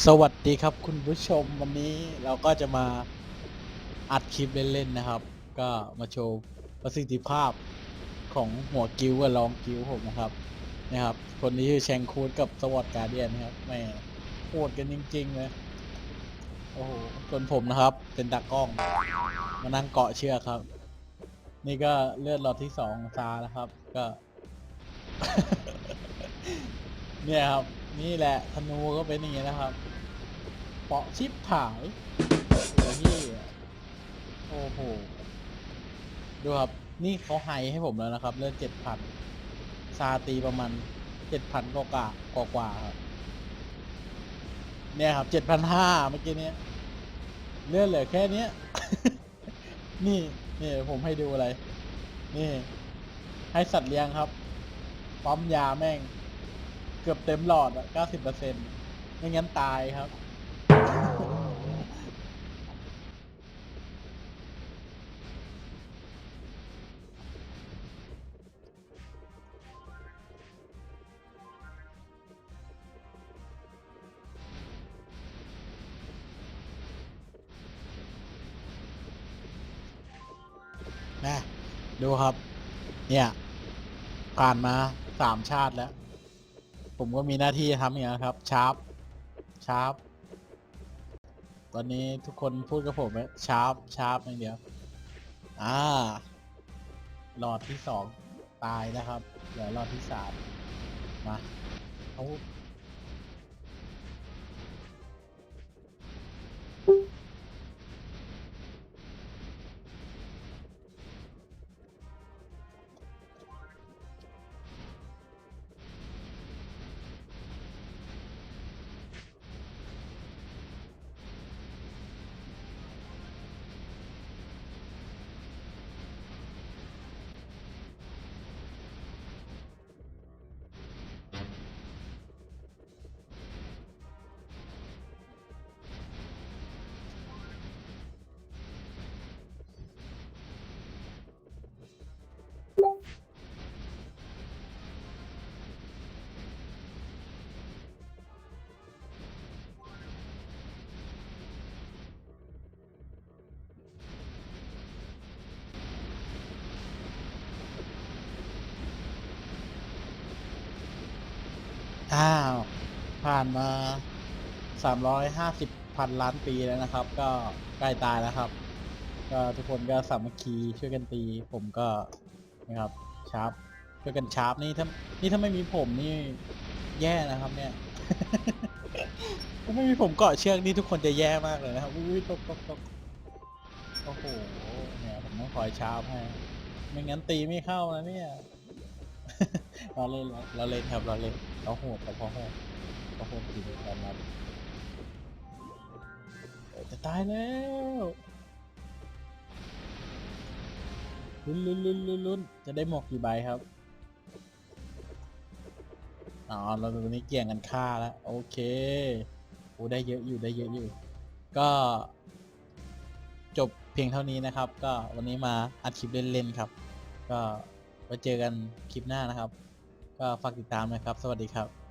สวัสดีครับคุณผู้ชมวันนี้เราก็จะมาอัดคลิปเล่นๆนะครับ ก็มาโชว์ประสิทธิภาพของหัวกิ้วกับรองกิ้วผมนะครับนะครับ คนนี้คือแชงคูดกับสวอตการเดียนนะครับแม่โหดกันจริงๆเลยโอ้โหส่วนผมนะครับ เป็นตากล้อง มานั่งเกาะเชือกครับ นี่ก็เลือดหลอดที่สองของซาแล้วครับ ก็ เนี่ยครับ นี่แหละธนูก็เป็นอย่างนี้นะครับ เปาะชิบผายโอ้พี่โอ้โห ดูครับ นี่เขาไฮให้ผมแล้วนะครับ เลือดเจ็ดพันซาตีประมาณเจ็ดพันกว่ากว่ากว่ากว่าครับ เนี่ยครับเจ็ดพันห้าเมื่อกี้เนี้ยเลือดเหลือแค่เนี้ย นี่นี่ผมให้ดูอะไร นี่ ให้สัตว์เลี้ยงครับ ปั๊มยาแม่ง เกือบเต็มหลอดอะเก้าสิบเปอร์เซ็นต์ไม่งั้นตายครับ นะ ดูครับ เนี่ย ผ่านมาสามชาติแล้ว ผมก็มีหน้าที่ทำอย่างนี้นครับ ชาร์ป ชาร์ป ตอนนี้ทุกคนพูดกับผมว่าชาร์ป ชาร์ปอย่างเดียว อ่า หลอดที่สองตายนะครับ เหลือหลอดที่สามมาเขา อ้าว ผ่านมาสามร้อยห้าสิบพันล้านปีแล้วนะครับ ก็ใกล้ตายแล้วครับ ก็ทุกคนก็สามัคคีช่วยกันตี ผมก็นะครับชาร์ปช่วยกันชาร์ปนี่ถ้านี่ถ้าไม่มีผมนี่แย่นะครับ เนี่ย ถ้าไม่มีผมเกาะเชือกนี่ทุกคนจะแย่มากเลยนะครับอุ้ยตกตกตกโอ้โหเนี่ยผมต้องคอยชาร์ปให้ไม่งั้นตีไม่เข้านะเนี่ย เราเล่นเราเราเล่นครับเราเล่นเราโหดแต่พอโหดก็โหดดีเลยกันครับเอ้ยจะตายแล้วลุ้นลุ้นลุ้นลุ้นลุ้นจะได้หมวกกี่ใบครับอ๋อเราตอนนี้เกี่ยงกันฆ่าแล้วโอเคโอ้ได้เยอะอยู่ได้เยอะอยู่ ก็จบเพียงเท่านี้นะครับ ก็วันนี้มาอัดคลิปเล่นๆครับ ก็ ไว้เจอกันคลิปหน้านะครับ ก็ฝากติดตามนะครับ สวัสดีครับ